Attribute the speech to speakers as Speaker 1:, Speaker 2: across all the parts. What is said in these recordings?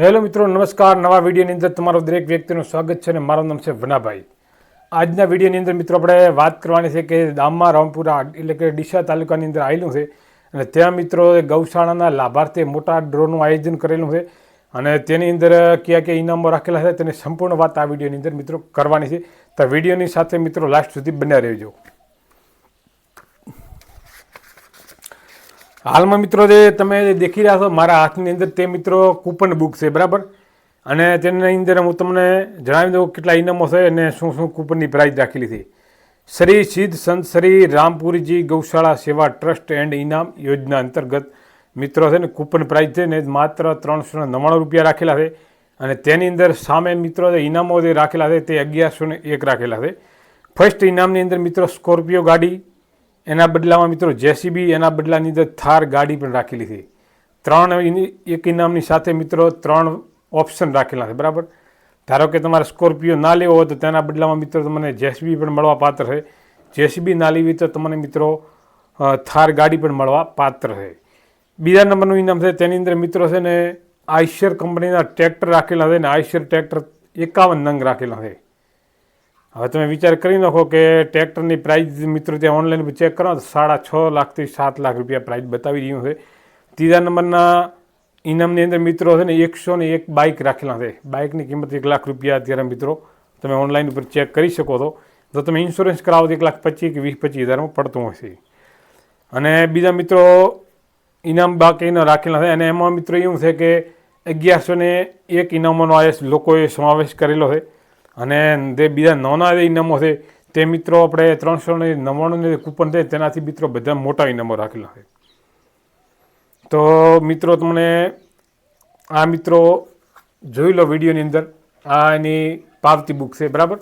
Speaker 1: Hello મિત્રો, નમસ્કાર. નવા વિડીયોની અંદર તમારું દરેક વ્યક્તિનું સ્વાગત છે અને મારું નામ છે વનાભાઈ. આજના વિડીયોની અંદર મિત્રો આપણે વાત કરવાની છે કે દામમાં રામપુરા, એટલે કે ડીસા તાલુકાની અંદર આવેલું છે અને ત્યાં મિત્રો ગૌશાળાના લાભાર્થે મોટા ડ્રોનું આયોજન કરેલું છે અને તેની અંદર કયા કયા ઇનામો રાખેલા છે તેની સંપૂર્ણ વાત આ વિડીયોની અંદર મિત્રો કરવાની છે. તો વિડીયોની સાથે મિત્રો લાસ્ટ સુધી બન્યા રહેજો. હાલમાં મિત્રો જે તમે દેખી રહ્યા છો, મારા હાથની અંદર તે મિત્રો કૂપન બુક છે, બરાબર? અને તેની અંદર હું તમને જણાવી દઉં કેટલા ઇનામો છે અને શું શું કૂપનની પ્રાઇઝ રાખેલી છે. શ્રી સિદ્ધ સંત શ્રી રામપુરીજી ગૌશાળા સેવા ટ્રસ્ટ એન્ડ ઇનામ યોજના અંતર્ગત મિત્રો છે ને કૂપન પ્રાઇઝ છે ને માત્ર ત્રણસો નવ્વાણું રૂપિયા રાખેલા છે. અને તેની અંદર સામે મિત્રો જે ઇનામો જે રાખેલા છે તે અગિયારસો એક રાખેલા છે. ફર્સ્ટ ઇનામની અંદર મિત્રો સ્કોર્પિયો ગાડી એના બદલામાં મિત્રો જેસીબી એના બદલાની અંદર થાર ગાડી પણ રાખેલી છે. ત્રણ એક ઇનામની સાથે મિત્રો ત્રણ ઓપ્શન રાખેલા છે, બરાબર? ધારો કે તમારે સ્કોર્પિયો ના લેવો હોય તો તેના બદલામાં મિત્રો તમને જેસીબી પણ મળવા પાત્ર છે. જેસીબી ના લેવી તો તમને મિત્રો થાર ગાડી પણ મળવા પાત્ર છે. બીજા નંબરનું ઇનામ છે, તેની અંદર મિત્રો છે ને આઈશર કંપનીના ટ્રેક્ટર રાખેલા છે ને આઈશર ટ્રેક્ટર એકાવન નંગ રાખેલા છે. હવે તમે વિચાર કરી નાખો કે ટ્રેક્ટરની પ્રાઇસ મિત્રો ત્યાં ઓનલાઈન ચેક કરો તો સાડા છ લાખથી સાત લાખ રૂપિયા પ્રાઇસ બતાવી રહ્યું છે. ત્રીજા નંબરના ઇનામની અંદર મિત્રો છે ને એકસો ને એક બાઇક રાખેલા છે. બાઇકની કિંમત એક લાખ રૂપિયા અત્યારે મિત્રો તમે ઓનલાઈન ઉપર ચેક કરી શકો છો. તો તમે ઇન્સ્યોરન્સ કરાવો તો એક લાખ પચીસ કે વીસ પચીસ હજારમાં પડતું હશે. અને બીજા મિત્રો ઇનામ બાકીના રાખેલા છે. અને એમાં મિત્રો એવું છે કે અગિયારસો ને એક ઇનામોનો આ લોકોએ સમાવેશ કરેલો છે. અને જે બીજા નાના જે ઇનામો છે, તે મિત્રો આપણે ત્રણસો ને નવ્વાણું જે કૂપન છે, તેનાથી મિત્રો બધા મોટા ઇનામો રાખેલા છે. તો મિત્રો તમને આ મિત્રો જોઈ લો વિડીયોની અંદર, આ એની પાવતી બુક છે, બરાબર?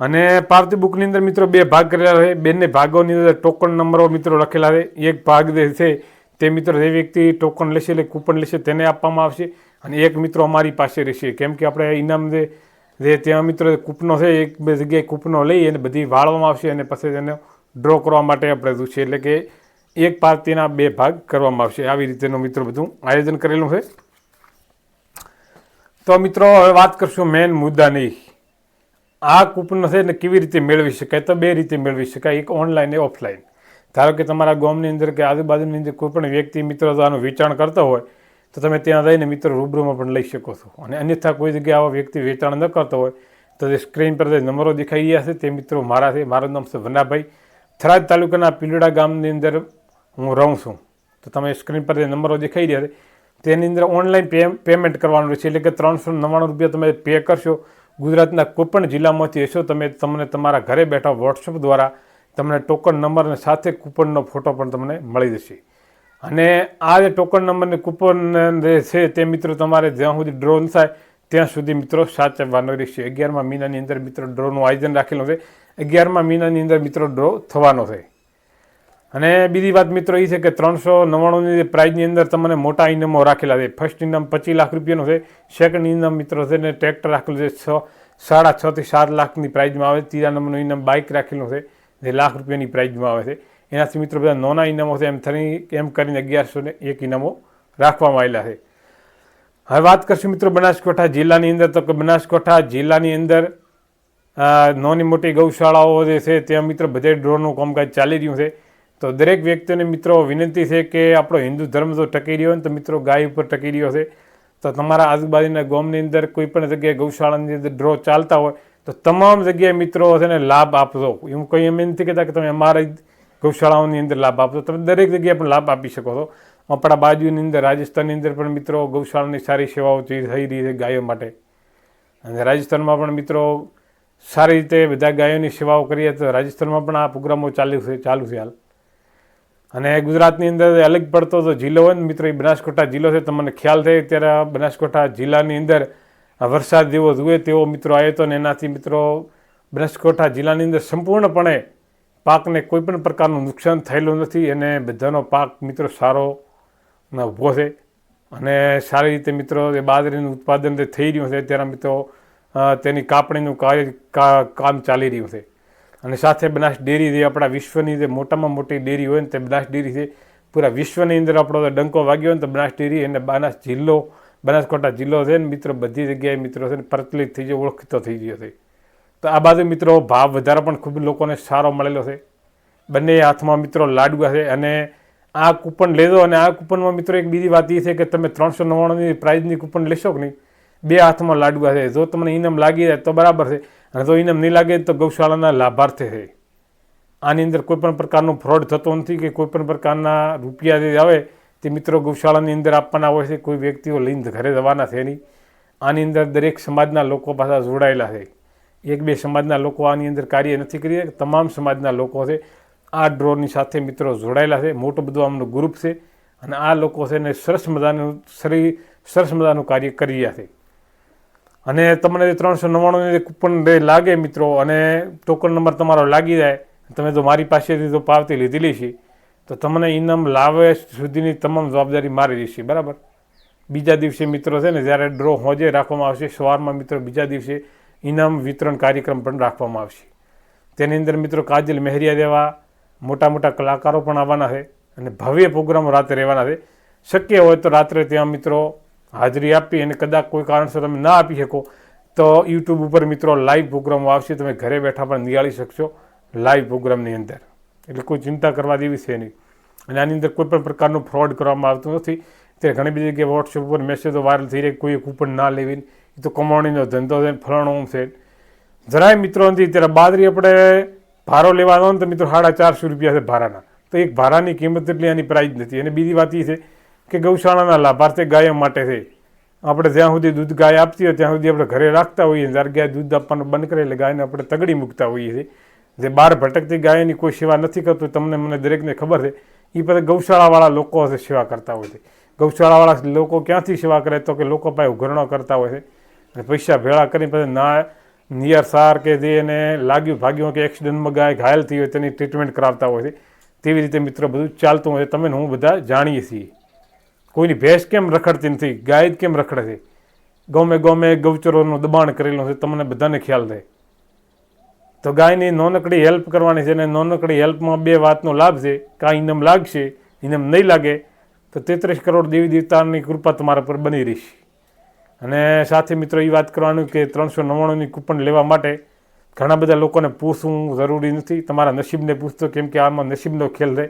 Speaker 1: અને પાવતી બુકની અંદર મિત્રો બે ભાગ કરેલા છે બંને ભાગોની અંદર ટોકન નંબરો મિત્રો લખેલા છે, એક ભાગ જે છે, તે મિત્રો જે વ્યક્તિ ટોકન લેશે એટલે કૂપન લેશે તેને આપવામાં આવશે, અને એક મિત્રો અમારી પાસે રહેશે. કેમ કે આપણે ઇનામ જે જે ત્યાં મિત્રો કૂપનો છે એક બે જગ્યાએ કૂપનો લઈ અને બધી વાળવામાં આવશે અને પછી તેને ડ્રો કરવા માટે આપણે શું છે, એટલે કે એક પાર્ટીના બે ભાગ કરવામાં આવશે. આવી રીતેનું મિત્રો બધું આયોજન કરેલું છે. તો મિત્રો, હવે વાત કરશું મેન મુદ્દાની. આ કૂપન છે ને કેવી રીતે મેળવી શકાય? તો બે રીતે મેળવી શકાય. એક ઓનલાઈન એ ઓફલાઈન ધારો કે તમારા ગામની અંદર કે આજુબાજુની અંદર કોઈ પણ વ્યક્તિ મિત્રો આનું વેચાણ કરતો હોય તો તમે ત્યાં જઈને મિત્રો રૂબરૂમાં પણ લઈ શકો છો. અને અન્યથા કોઈ જગ્યાએ આવા વ્યક્તિ વેચાણ ન કરતો હોય, તો જે સ્ક્રીન પર જે નંબરો દેખાઈ રહ્યા છે તે મિત્રો મારા છે. મારું નામ છે વનાભાઈ. થરાદ તાલુકાના પીલડા ગામની અંદર હું રહું છું. તો તમે સ્ક્રીન પર જે નંબરો દેખાઈ રહ્યા છે, તેની અંદર ઓનલાઈન પેમેન્ટ કરવાનું રહેશે. એટલે કે ત્રણસો નવ્વાણું રૂપિયા તમે પે કરશો. ગુજરાતના કોઈપણ જિલ્લામાંથી હશો, તમે તમને તમારા ઘરે બેઠા વોટ્સઅપ દ્વારા તમને ટોકન નંબર અને સાથે કૂપનનો ફોટો પણ તમને મળી જશે. અને આ જે ટોકન નંબરની કૂપન જે છે તે મિત્રો તમારે જ્યાં સુધી ડ્રોન થાય, ત્યાં સુધી મિત્રો સાચવવાનો રહેશે. અગિયારમા મહિનાની અંદર મિત્રો ડ્રોનું આયોજન રાખેલું છે. અગિયારમા મહિનાની અંદર મિત્રો ડ્રો થવાનો છે. અને બીજી વાત મિત્રો એ છે કે ત્રણસો નવ્વાણુંની પ્રાઇઝની અંદર તમને મોટા ઇનામો રાખેલા છે. ફર્સ્ટ ઇનામ પચીસ લાખ રૂપિયાનો છે. સેકન્ડ ઇનામ મિત્રો છે ને ટ્રેક્ટર રાખેલું છે. છ, સાડા છથી સાત લાખની પ્રાઇઝમાં આવે. ત્રીજા નંબરનું ઇનામ બાઇક રાખેલું છે. જે લાખ રૂપિયાની પ્રાઇઝમાં આવે છે. એનાથી મિત્રો બધા નોના ઇનામો છે, એમ થઈ એમ કરીને અગિયારસો ને એક ઇનામો રાખવામાં આવેલા છે. હવે વાત કરશું મિત્રો બનાસકાંઠા જિલ્લાની અંદર. તો કે બનાસકાંઠા જિલ્લાની અંદર નોની મોટી ગૌશાળાઓ જે છે, ત્યાં મિત્રો બધે ડ્રોનું કામકાજ ચાલી રહ્યું છે. તો દરેક વ્યક્તિને મિત્રો વિનંતી છે કે આપણો હિન્દુ ધર્મ તો ટકી રહ્યો હોય ને તો મિત્રો ગાય ઉપર ટકી રહ્યો છે. તો તમારા આજુબાજુના ગામની અંદર કોઈ પણ જગ્યાએ ગૌશાળાની અંદર ડ્રો ચાલતા હોય, તો તમામ જગ્યાએ મિત્રો છે ને લાભ આપજો. એવું કંઈ એમ નથી કહેતા કે તમે અમારા ગૌશાળાઓની અંદર લાભ આપશો તમે દરેક જગ્યાએ પણ લાભ આપી શકો છો. આપણા બાજુની અંદર, રાજસ્થાનની અંદર પણ મિત્રો ગૌશાળાની સારી સેવાઓ થઈ રહી છે ગાયો માટે. અને રાજસ્થાનમાં પણ મિત્રો સારી રીતે બધા ગાયોની સેવાઓ કરીએ તો રાજસ્થાનમાં પણ આ પ્રોગ્રામો ચાલુ છે ચાલુ છે હાલ. અને ગુજરાતની અંદર અલગ પડતો તો જિલ્લો હોય ને મિત્રો, એ બનાસકાંઠા જિલ્લો છે. તમને ખ્યાલ થાય ત્યારે બનાસકાંઠા જિલ્લાની અંદર વરસાદ જેવો જુએ તેવો મિત્રો આવ્યો હતો ને એનાથી મિત્રો બનાસકાંઠા જિલ્લાની અંદર સંપૂર્ણપણે પાકને કોઈ પણ પ્રકારનું નુકસાન થયેલું નથી અને બધાનો પાક મિત્રો સારો ઊભો છે. અને સારી રીતે મિત્રો એ બાજરીનું ઉત્પાદન જે થઈ રહ્યું છે ત્યારે મિત્રો તેની કાપણીનું કાર્ય કામ ચાલી રહ્યું છે. અને સાથે બનાસ ડેરી જે આપણા વિશ્વની જે મોટામાં મોટી ડેરી હોય ને તે બનાસ ડેરી છે, પૂરા વિશ્વની અંદર આપણો જો ડંકો વાગ્યો હોય ને તો બનાસ ડેરી અને બનાસ જિલ્લો, બનાસકાંઠા જિલ્લો છે ને મિત્રો બધી જગ્યાએ મિત્રો છે ને પ્રચલિત થઈ ગયો ઓળખીતો થઈ ગયો છે. તો આ બાજુ મિત્રો ભાવ વધારો પણ ખૂબ લોકોને સારો મળેલો છે. બંને હાથમાં મિત્રો લાડવા છે અને આ કૂપન લેજો અને આ કૂપનમાં મિત્રો એક બીજી વાત એ છે કે તમે ત્રણસો નવ્વાણુંની પ્રાઇઝની કૂપન લેશો કે નહીં? બે હાથમાં લાડવા છે. જો તમને ઇનામ લાગી જાય તો બરાબર છે. અને જો ઇનામ નહીં લાગે તો ગૌશાળાના લાભાર્થી છે. આની અંદર કોઈપણ પ્રકારનો ફ્રોડ થતો નથી કે કોઈપણ પ્રકારના રૂપિયા જે આવે તે મિત્રો ગૌશાળાની અંદર આપવાના હોય છે. કોઈ વ્યક્તિઓ લઈને ઘરે જવાના છે નહીં. આની અંદર દરેક સમાજના લોકો પાછા જોડાયેલા છે. એક બે સમાજના લોકો આની અંદર કાર્ય નથી કરી તમામ સમાજના લોકો છે, આ ડ્રોની સાથે મિત્રો જોડાયેલા છે, મોટું બધું આમનું ગ્રુપ છે, અને આ લોકો છે ને સરસ મજાનું શરીર સરસ મજાનું કાર્ય કરી રહ્યા છે. અને તમને જે ત્રણસો નવ્વાણુંની કૂપન લાગે મિત્રો, અને ટોકન નંબર તમારો લાગી જાય, તમે જો મારી પાસેથી જો પાવતી લીધેલી છે, તો તમને ઇનામ લાવે સુધીની તમામ જવાબદારી મારી રહેશે બરાબર? બીજા દિવસે મિત્રો છે ને જ્યારે ડ્રો હોજે રાખવામાં આવશે, સવારમાં મિત્રો બીજા દિવસે ઇનામ વિતરણ કાર્યક્રમ પણ રાખવામાં આવશે. તેની અંદર મિત્રો કાજલ મહેરિયા જેવા મોટા મોટા કલાકારો પણ આવવાના છે અને ભવ્ય પ્રોગ્રામો રાતે રહેવાના છે. શક્ય હોય તો રાત્રે ત્યાં મિત્રો હાજરી આપી અને કદાચ કોઈ કારણસર તમે ના આપી શકો તો યુટ્યુબ ઉપર મિત્રો લાઈવ પ્રોગ્રામો આવશે. તમે ઘરે બેઠા પણ નિહાળી શકશો લાઈવ પ્રોગ્રામની અંદર. એટલે કોઈ ચિંતા કરવા જેવી છે નહીં. અને આની અંદર કોઈ પણ પ્રકારનું ફ્રોડ કરવામાં આવતું નથી. ત્યારે ઘણી બધી જગ્યાએ વોટ્સએપ ઉપર મેસેજો વાયરલ થઈ રહ્યા કોઈ કૂપન ના લેવી એ તો કમાણીનો ધંધો છે, ફલાણું છે. જરાય મિત્રો નથી, ત્યારે બાદરી આપણે ભારો લેવાનો ને તો મિત્રો સાડા ચારસો રૂપિયા છે ભારાના. તો એક ભારાની કિંમત એટલી એની પ્રાઇઝ નથી. અને બીજી વાત એ છે કે ગૌશાળાના લાભાર્થી ગાયો માટે છે. આપણે જ્યાં સુધી દૂધ ગાય આપતી હોય, ત્યાં સુધી આપણે ઘરે રાખતા હોઈએ. જ્યારે ગાય દૂધ આપવાનું બંધ કરે એટલે ગાયને આપણે તગડી મૂકતા હોઈએ છીએ. જે બહાર ભટકતી ગાયની કોઈ સેવા નથી કરતું, તમને મને દરેકને ખબર છે એ પછી ગૌશાળાવાળા લોકો સેવા કરતા હોય છે. ગૌશાળાવાળા લોકો ક્યાંથી સેવા કરે? તો કે લોકો પાસે ઉઘરણો કરતા હોય છે. પૈસા ભેળા કરી પછી ના, નિયર સાર કે જે એને લાગ્યું, ભાગ્યું કે એક્સિડન્ટમાં ગાય ઘાયલ થઈ હોય, તેની ટ્રીટમેન્ટ કરાવતા હોય છે, તેવી રીતે મિત્રો, બધું ચાલતું હોય. તમે હું બધા જાણીએ છીએ. કોઈની ભેંસ કેમ રખડતી નથી? ગાય જ કેમ રખડે છે? ગમે ગમે ગૌચરોનું દબાણ કરેલું છે, તમને બધાને ખ્યાલ થાય તો ગાયની નોનકડી હેલ્પ કરવાની છે અને નોનકડી હેલ્પમાં બે વાતનો લાભ છે. કાં ઇનામ લાગશે ઇનામ નહીં લાગે, તો તેત્રીસ કરોડ દેવી દેવતાની કૃપા તમારા પર બની રહેશે. અને સાથે મિત્રો એ વાત કરવાનું કે ત્રણસો નવ્વાણુંની કૂપન લેવા માટે ઘણા બધા લોકોને પૂછવું જરૂરી નથી. તમારા નસીબને પૂછતો કેમ કે આમાં નસીબનો ખેલ રહે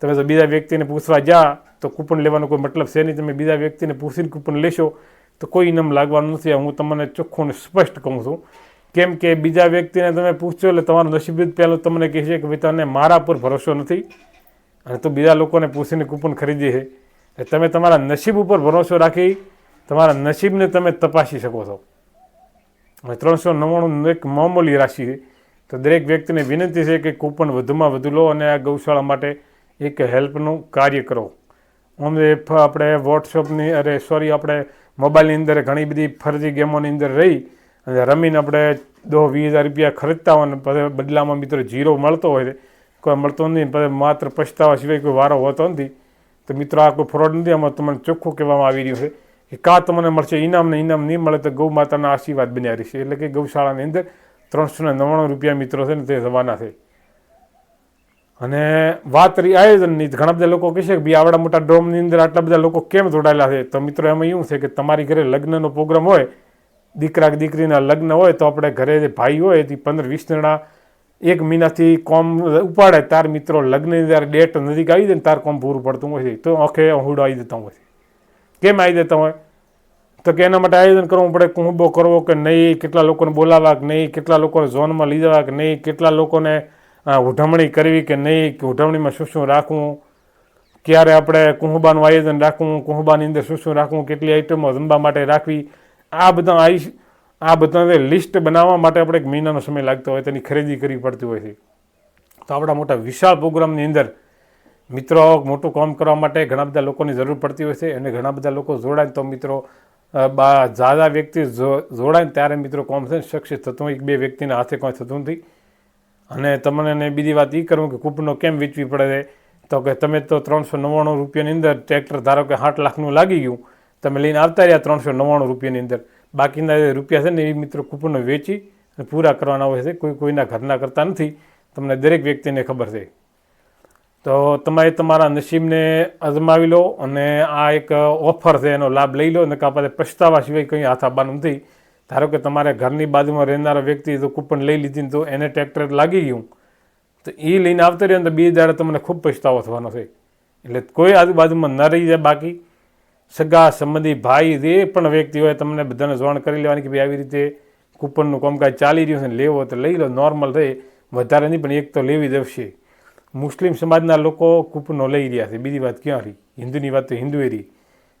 Speaker 1: તમે જો બીજા વ્યક્તિને પૂછવા જા તો કૂપન લેવાનો કોઈ મતલબ છે નહીં. તમે બીજા વ્યક્તિને પૂછીને કૂપન લેશો, તો કોઈ ઇનામ લાગવાનું નથી. હું તમને ચોખ્ખું સ્પષ્ટ કહું છું. કેમ કે બીજા વ્યક્તિને તમે પૂછશો એટલે તમારું નસીબ જ પહેલું તમને કહેશે કે ભાઈ તમને મારા પર ભરોસો નથી. અને તો બીજા લોકોને પૂછીને કૂપન ખરીદી છે. તમે તમારા નસીબ ઉપર ભરોસો રાખી તમારા નસીબને તમે તપાસી શકો છો. ત્રણસો નવ્વાણું એક મામૂલી રાશિ છે. તો દરેક વ્યક્તિને વિનંતી છે કે કૂપન વધુમાં વધુ લો અને આ ગૌશાળા માટે એક હેલ્પનું કાર્ય કરો. ઓમ આપણે વોટ્સઅપની, અરે સોરી, આપણે મોબાઈલની અંદર ઘણી બધી ફરજી ગેમોની અંદર રહી અને રમીને આપણે દો વીસ હજાર રૂપિયા ખરીદતા હોય પછી બદલામાં મિત્રો જીરો મળતો હોય છે. કોઈ મળતો નથી પછી માત્ર પછતાવા સિવાય કોઈ વારો હોતો નથી. તો મિત્રો આ કોઈ ફ્રોડ નથી, આમાં તમને ચોખ્ખું કહેવામાં આવી રહ્યું છે. કે કા તમને મળશે ઇનામ ને ઇનામ નહીં મળે તો ગૌ માતાના આશીર્વાદ બન્યા રહેશે. એટલે કે ગૌશાળાની અંદર ત્રણસો ને નવ્વાણું રૂપિયા મિત્રો છે ને તે જવાના છે. અને વાત રહી આયોજનની, ઘણા બધા લોકો કહેશે કે ભાઈ આવડા મોટા ડ્રોમની અંદર આટલા બધા લોકો કેમ જોડાયેલા છે? તો મિત્રો એમાં એવું છે કે તમારી ઘરે લગ્નનો પ્રોગ્રામ હોય, દીકરા કે દીકરીના લગ્ન હોય, તો આપણે ઘરે જે ભાઈ હોય તે પંદર વીસ જણા એક મહિનાથી કોમ ઉપાડે, તાર મિત્રો લગ્નની જ્યારે ડેટ નજીક આવી જાય ને તાર કોમ પૂરું પડતું હોય છે. તો આખે હુડો આવી જતા હોય કેમ આવી જતા હોય? તો કે એના માટે આયોજન કરવું પડે કુંભો કરવો કે નહીં, કેટલા લોકોને બોલાવવા કે નહીં, કેટલા લોકોને ઝોનમાં લઈ જવા કે નહીં, કેટલા લોકોને ઉઢમણી કરવી કે નહીં, કે ઉઢમણીમાં શું શું રાખવું, ક્યારે આપણે કુંભાનું આયોજન રાખવું કુંભાની અંદર શું શું રાખવું, કેટલી આઈટમો જમવા માટે રાખવી, આ બધા આઈશ, આ બધા લિસ્ટ બનાવવા માટે આપણે એક મહિનાનો સમય લાગતો હોય, તેની ખરીદી કરવી પડતી હોય છે. તો આપણા મોટા વિશાળ પ્રોગ્રામની અંદર મિત્રો, મોટું કામ કરવા માટે ઘણા બધા લોકોની જરૂર પડતી હોય છે અને ઘણા બધા લોકો જોડાય તો મિત્રો ઝાઝા વ્યક્તિ જોડાય ત્યારે મિત્રો કામ છે ને સક્સેસ થતું એક બે વ્યક્તિના હાથે કોઈ થતું નથી. અને તમને બીજી વાત એ કરું કે કૂપનો કેમ વેચવી પડે છે? તો કે તમે તો ત્રણસો નવ્વાણું રૂપિયાની અંદર ટ્રેક્ટર ધારો કે આઠ લાખનું લાગી ગયું. તમે લઈને આવતા રહ્યા ત્રણસો નવ્વાણું રૂપિયાની અંદર. બાકીના જે રૂપિયા છે ને એ મિત્રો કૂપનો વેચી અને પૂરા કરવાના હોય છે. કોઈ કોઈના ઘરના કરતા નથી. તમને દરેક વ્યક્તિને ખબર છે. તો તમારે તમારા નસીબને અજમાવી લો અને આ એક ઓફર છે, એનો લાભ લઈ લો. અને આપણે પછતાવા સિવાય કંઈ હાથ આપવાનું નથી. ધારો કે તમારે ઘરની બાજુમાં રહેનારો વ્યક્તિ તો કૂપન લઈ લીધી તો એને ટ્રેક્ટર લાગી ગયું. તો એ લઈને આવતો રહ્યો ને તો બે દાડે તમને ખૂબ પછતાવો થવાનો છે. એટલે કોઈ આજુબાજુમાં ન રહી જાય બાકી. સગા, સંબંધી, ભાઈ જે પણ વ્યક્તિ હોય તમને બધાને જોણ કરી લેવાની કે ભાઈ આવી રીતે કૂપનનું કામકાજ ચાલી રહ્યું છે લેવો તો લઈ લો. નોર્મલ રહે. વધારે નહીં, પણ એક તો લેવી જ આવશે. મુસ્લિમ સમાજના લોકો કૂપનો લઈ રહ્યા છે. બીજી વાત ક્યાં રહી? હિન્દુની વાત તો હિન્દુએ રહી.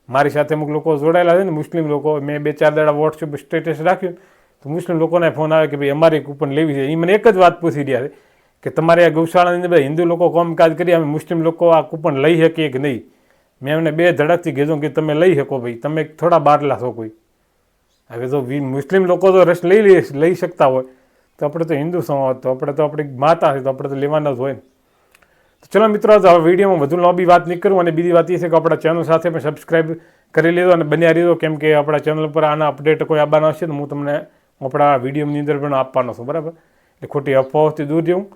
Speaker 1: મારી સાથે અમુક લોકો જોડાયેલા છે ને, મુસ્લિમ લોકો, મેં બે ચાર દાડા વોટ્સએપ સ્ટેટસ રાખ્યું. તો મુસ્લિમ લોકોને ફોન આવે કે ભાઈ, અમારે કૂપન લેવી છે. એ મને એક જ વાત પૂછી રહ્યા છે કે તમારે આ ગૌશાળાની અંદર હિન્દુ લોકો કામકાજ કરી, અમે મુસ્લિમ લોકો આ કૂપન લઈ શકીએ કે નહીં? મેં એમને બે ધડકથી કીધું કે તમે લઈ શકો ભાઈ, તમે થોડા બારલા છો કોઈ. હવે તો મુસ્લિમ લોકો તો રસ લઈ લઈ શકતા હોય. તો આપણે તો હિન્દુ સમાજ, તો આપણે તો આપણી માતા છે, તો આપણે તો લેવાના જ હોય ને. ચલો મિત્રો હવે વિડીયોમાં વધુ લાંબી વાત નહીં કરું અને બીજી વાત એ છે કે આપણા ચેનલ સાથે પણ સબસ્ક્રાઈબ કરી લેજો અને બન્યા રહેજો, કેમ કે આપણા ચેનલ પર આના અપડેટ કોઈ આવવાના હશે તો હું તમને આપણા વિડીયોની અંદર પણ આપવાનો છું, બરાબર? એટલે ખોટી અફવાઓથી દૂર જવું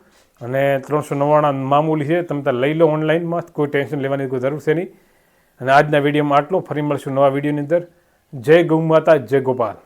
Speaker 1: અને ત્રણસો નવ્વાણા મામૂલી છે, તમે ત્યાં લઈ લો ઓનલાઈનમાં કોઈ ટેન્શન લેવાની કોઈ જરૂર છે નહીં. અને આજના વિડીયોમાં આટલું. ફરી મળશું નવા વિડીયોની અંદર. જય ગૌ માતા, જય ગોપાલ.